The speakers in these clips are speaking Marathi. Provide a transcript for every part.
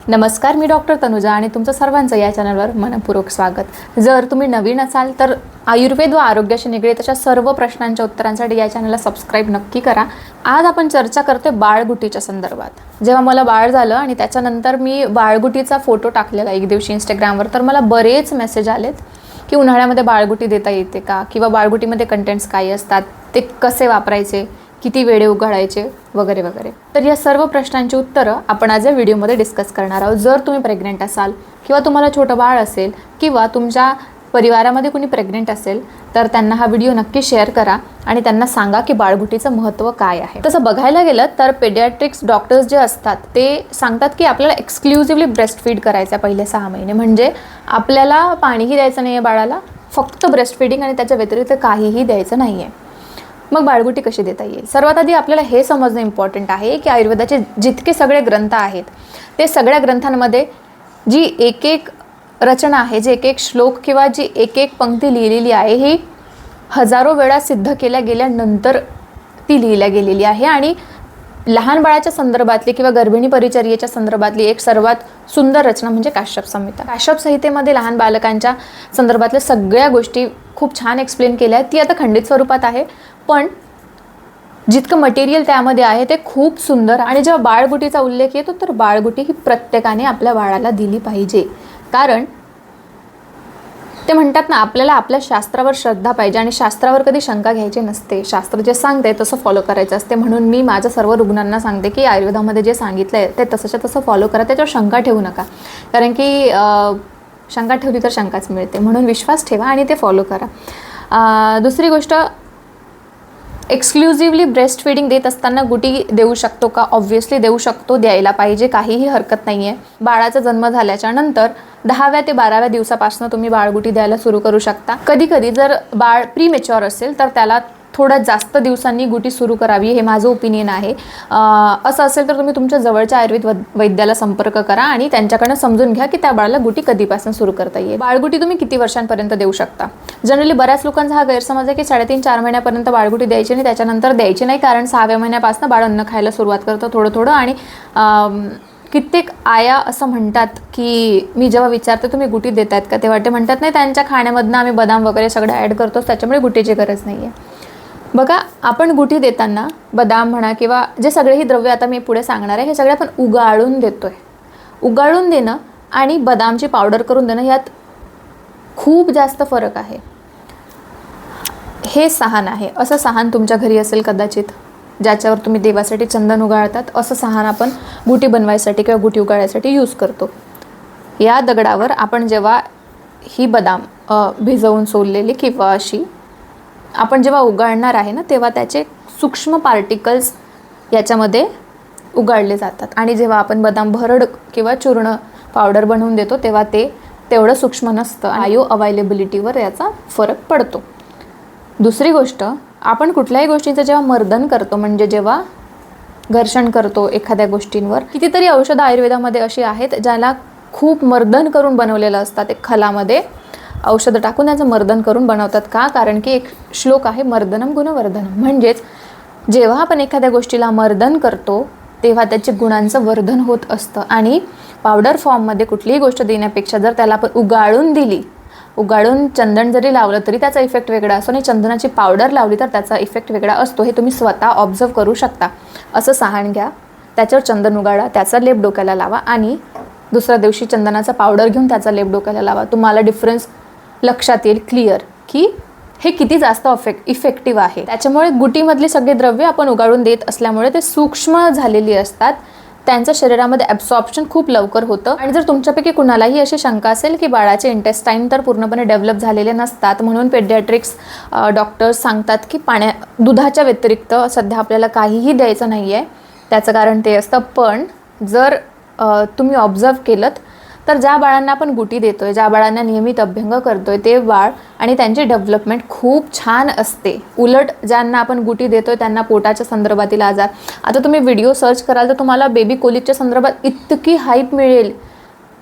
नमस्कार मी डॉक्टर तनुजा आणि तुमचं सर्वांचं या चॅनलवर मनपूर्वक स्वागत. जर तुम्ही नवीन असाल तर आयुर्वेद व आरोग्याशी निगडीत अशा सर्व प्रश्नांच्या उत्तरांसाठी या चॅनलला सबस्क्राईब नक्की करा. आज आपण चर्चा करतोय बाळगुटीच्या संदर्भात. जेव्हा मला बाळ झालं आणि त्याच्यानंतर मी बाळगुटीचा फोटो टाकलेला एक दिवशी इंस्टाग्रामवर तर मला बरेच मेसेज आलेत की उन्हाळ्यामध्ये बाळगुटी देता येते का? किंवा बाळगुटीमध्ये कंटेंट्स काय असतात? ते कसे वापरायचे? किती वेळे उघडायचे वगैरे वगैरे. तर या सर्व प्रश्नांची उत्तरं आपण आज या व्हिडिओमध्ये डिस्कस करणार आहोत. जर तुम्ही प्रेग्नेंट असाल किंवा तुम्हाला छोटं बाळ असेल किंवा तुमच्या परिवारामध्ये कुणी प्रेग्नेंट असेल तर त्यांना हा व्हिडिओ नक्की शेअर करा आणि त्यांना सांगा की बाळगुटीचं महत्त्व काय आहे. तसं बघायला गेलं तर पेडियाट्रिक्स डॉक्टर्स जे असतात ते सांगतात की आपल्याला एक्सक्लुझिव्हली ब्रेस्ट फीड करायचं आहे पहिले सहा महिने. म्हणजे आपल्याला पाणीही द्यायचं नाही आहे बाळाला फक्त ब्रेस्ट फिडिंग आणि त्याच्या व्यतिरिक्त काहीही द्यायचं नाही आहे मग बाळगुटी कशी देता येईल? सर्वात आधी आपल्याला हे समजणं इम्पॉर्टंट आहे की आयुर्वेदाचे जितके सगळे ग्रंथ आहेत ते सगळ्या ग्रंथांमध्ये जी एक एक रचना आहे जे एक एक श्लोक किंवा जी एक एक पंक्ती लिहिलेली आहे ही हजारो वेळा सिद्ध केल्या गेल्यानंतर ती लिहिल्या गेलेली आहे. आणि लहान बाळाच्या संदर्भातली किंवा गर्भिणी परिचर्येच्या संदर्भातली एक सर्वात सुंदर रचना म्हणजे काश्यप संहिता. काश्यप संहितेमध्ये लहान बालकांच्या संदर्भातल्या सगळ्या गोष्टी खूप छान एक्सप्लेन केल्या आहेत. ती आता खंडित स्वरूपात आहे. पण जितकं मटेरियल त्यामध्ये आहे ते खूप सुंदर आणि जेव्हा बाळगुटीचा उल्लेख येतो तर बाळगुटी ही प्रत्येकाने आपल्या बाळाला दिली पाहिजे. कारण ते म्हणतात ना आपल्याला आपल्या शास्त्रावर श्रद्धा पाहिजे आणि शास्त्रावर कधी शंका घ्यायची नसते. शास्त्र जे सांगते तसं फॉलो करायचं असते. म्हणून मी माझ्या सर्व रुग्णांना सांगते की आयुर्वेदामध्ये जे सांगितलं आहे ते तसंच्या तसं फॉलो करा. त्याच्यावर शंका ठेवू नका. कारण की शंका ठेवली तर शंकाच मिळते. म्हणून विश्वास ठेवा आणि ते फॉलो करा. दुसरी गोष्ट एक्सक्लुझिव्हली ब्रेस्ट फीडिंग देत असताना गुटी देऊ शकतो का? ऑब्व्हियसली देऊ शकतो द्यायला पाहिजे. काहीही हरकत नाही आहे बाळाचा जन्म झाल्याच्यानंतर दहाव्या ते बाराव्या दिवसापासून तुम्ही बाळगुटी द्यायला सुरू करू शकता. कधी कधी जर बाळ प्री मेच्युअर असेल तर त्याला थोड्या जास्त दिवसांनी गुटी सुरू करावी हे माझं ओपिनियन आहे. असं असेल तर तुम्ही तुमच्या जवळच्या आयुर्वेद वैद्याला संपर्क करा आणि त्यांच्याकडनं समजून घ्या की त्या बाळाला गुटी कधीपासून सुरू करता येईल. बाळगुटी तुम्ही किती वर्षांपर्यंत देऊ शकता? जनरली बऱ्याच लोकांचा हा गैरसमज आहे की साडेतीन चार महिन्यापर्यंत बाळगुटी द्यायची आणि त्याच्यानंतर द्यायची नाही कारण सहाव्या महिन्यापासून बाळ अन्न खायला सुरुवात करतं थोडं थोडं आणि कित्येक आया असं म्हणतात की मी जेव्हा विचारते तुम्ही गुटी देत आहेत का? तेव्हा ते म्हणतात नाही त्यांच्या खाण्यामधनं आम्ही बदाम वगैरे सगळं ॲड करतो त्याच्यामुळे गुटीची गरज नाही आहे बघा आपण गुटी देताना बदाम म्हणा किंवा जे सगळेही द्रव्य आता मी पुढे सांगणार आहे हे सगळे आपण उगाळून देतो आहे उगाळून देणं आणि बदामची पावडर करून देणं यात खूप जास्त फरक आहे. हे सहान आहे. असं सहान तुमच्या घरी असेल कदाचित. ज्याच्यावर तुम्ही देवासाठी चंदन उगाळतात असं सहान आपण गुटी बनवायसाठी किंवा गुटी उगाळायसाठी यूज करतो. या दगडावर आपण जेव्हा ही बदाम भिजवून सोललेली किंवा अशी आपण जेव्हा उगाळणार आहे ना तेव्हा त्याचे सूक्ष्म पार्टिकल्स याच्यामध्ये उगाळले जातात. आणि जेव्हा आपण बदाम भरड किंवा चूर्ण पावडर बनवून देतो तेव्हा ते तेवढं सूक्ष्म नसतं आयो अवायलेबिलिटीवर याचा फरक पडतो. दुसरी गोष्ट आपण कुठल्याही गोष्टीचं जेव्हा मर्दन करतो म्हणजे जेव्हा घर्षण करतो एखाद्या गोष्टींवर कितीतरी औषधं आयुर्वेदामध्ये अशी आहेत ज्याला खूप मर्दन करून बनवलेलं असतात एक खलामध्ये औषधं टाकून त्याचं मर्दन करून बनवतात का? कारण की एक श्लोक आहे मर्दनम गुणवर्धनम म्हणजेच जेव्हा आपण एखाद्या गोष्टीला मर्दन करतो तेव्हा त्याचे गुणांचं वर्धन होत असतं. आणि पावडर फॉर्ममध्ये कुठलीही गोष्ट देण्यापेक्षा जर त्याला आपण उगाळून दिली उगाळून चंदन जरी लावलं तरी त्याचा इफेक्ट वेगळा असतो. आणि चंदनाची पावडर लावली तर त्याचा इफेक्ट वेगळा असतो. हे तुम्ही स्वतः ऑब्झर्व करू शकता. असं सहाण घ्या. त्याच्यावर चंदन उगाळा त्याचा लेप डोक्याला लावा आणि दुसऱ्या दिवशी चंदनाचा पावडर घेऊन त्याचा लेप डोक्याला लावा. तुम्हाला डिफरन्स लक्षात येईल क्लिअर की हे किती जास्त अफेक्ट इफेक्टिव्ह आहे. त्याच्यामुळे गुटीमधली सगळे द्रव्य आपण उगाळून देत असल्यामुळे ते सूक्ष्म झालेली असतात. त्यांचं शरीरामध्ये ॲब्सॉर्प्शन खूप लवकर होतं. आणि जर तुमच्यापैकी कुणालाही अशी शंका असेल की बाळाचे इंटेस्टाईन तर पूर्णपणे डेव्हलप झालेले नसतात म्हणून पेडियाट्रिक्स डॉक्टर्स सांगतात की पाण्या दुधाच्या व्यतिरिक्त सध्या आपल्याला काहीही द्यायचं नाही आहे त्याचं कारण ते असतं पण जर तुम्ही ऑब्झर्व केलं तर ज्या बाळांना आपण गुटी देतोय ज्या बाळांना नियमित अभ्यंग करतोय ते बाळ आणि त्यांची डेव्हलपमेंट खूप छान असते. उलट ज्यांना आपण गुटी देतोय त्यांना पोटाच्या संदर्भातील आजार. आता तुम्ही व्हिडिओ सर्च कराल तर तुम्हाला बेबी कोलिकच्या संदर्भात इतकी हाईप मिळेल.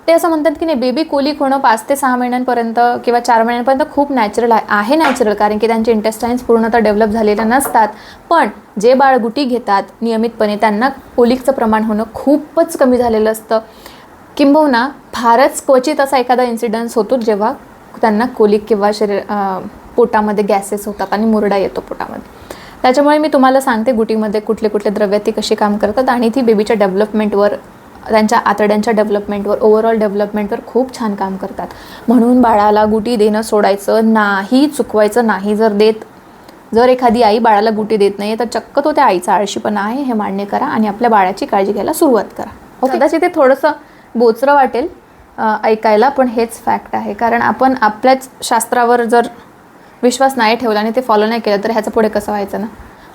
ते असं म्हणतात की नाही बेबी कोलिक होणं पाच ते सहा महिन्यांपर्यंत किंवा चार महिन्यांपर्यंत खूप नॅचरल आहे आहे नॅचरल कारण की त्यांचे इंटेस्टाईन्स पूर्णतः डेव्हलप झालेले नसतात. पण जे बाळ गुटी घेतात नियमितपणे त्यांना कोलिकचं प्रमाण होणं खूपच कमी झालेलं असतं. किंबहुना फारच क्वचित असा एखादा इन्सिडन्स होतो जेव्हा त्यांना कोलिक किंवा शरीर पोटामध्ये गॅसेस होतात आणि मुरडा येतो पोटामध्ये. त्याच्यामुळे मी तुम्हाला सांगते गुटीमध्ये कुठले कुठले द्रव्य ती कशी काम करतात आणि ती बेबीच्या डेव्हलपमेंटवर त्यांच्या आतड्यांच्या डेव्हलपमेंटवर ओव्हरऑल डेव्हलपमेंटवर खूप छान काम करतात. म्हणून बाळाला गुटी देणं सोडायचं नाही चुकवायचं नाही जर देत जर एखादी आई बाळाला गुटी देत नाही तर चक्क तो त्या आईचा आळशीपणा आहे हे मान्य करा आणि आपल्या बाळाची काळजी घ्यायला सुरुवात करा. ओके कदाचित ते थोडंसं बोचरं वाटेल ऐकायला पण हेच फॅक्ट आहे. कारण आपण आपल्याच शास्त्रावर जर विश्वास नाही ठेवला आणि ते फॉलो नाही केलं तर ह्याचं पुढे कसं व्हायचं ना?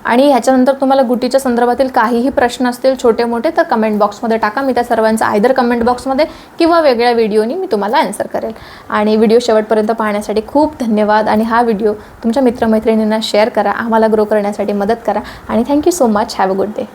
आणि ह्याच्यानंतर तुम्हाला गुटीच्या संदर्भातील काहीही प्रश्न असतील छोटे मोठे तर कमेंट बॉक्समध्ये टाका. मी त्या सर्वांचा आयदर कमेंट बॉक्समध्ये किंवा वेगळ्या व्हिडिओनी मी तुम्हाला आन्सर करेल. आणि व्हिडिओ शेवटपर्यंत पाहण्यासाठी खूप धन्यवाद. आणि हा व्हिडिओ तुमच्या मित्रमैत्रिणींना शेअर करा. आम्हाला ग्रो करण्यासाठी मदत करा. आणि thank you so much have a good day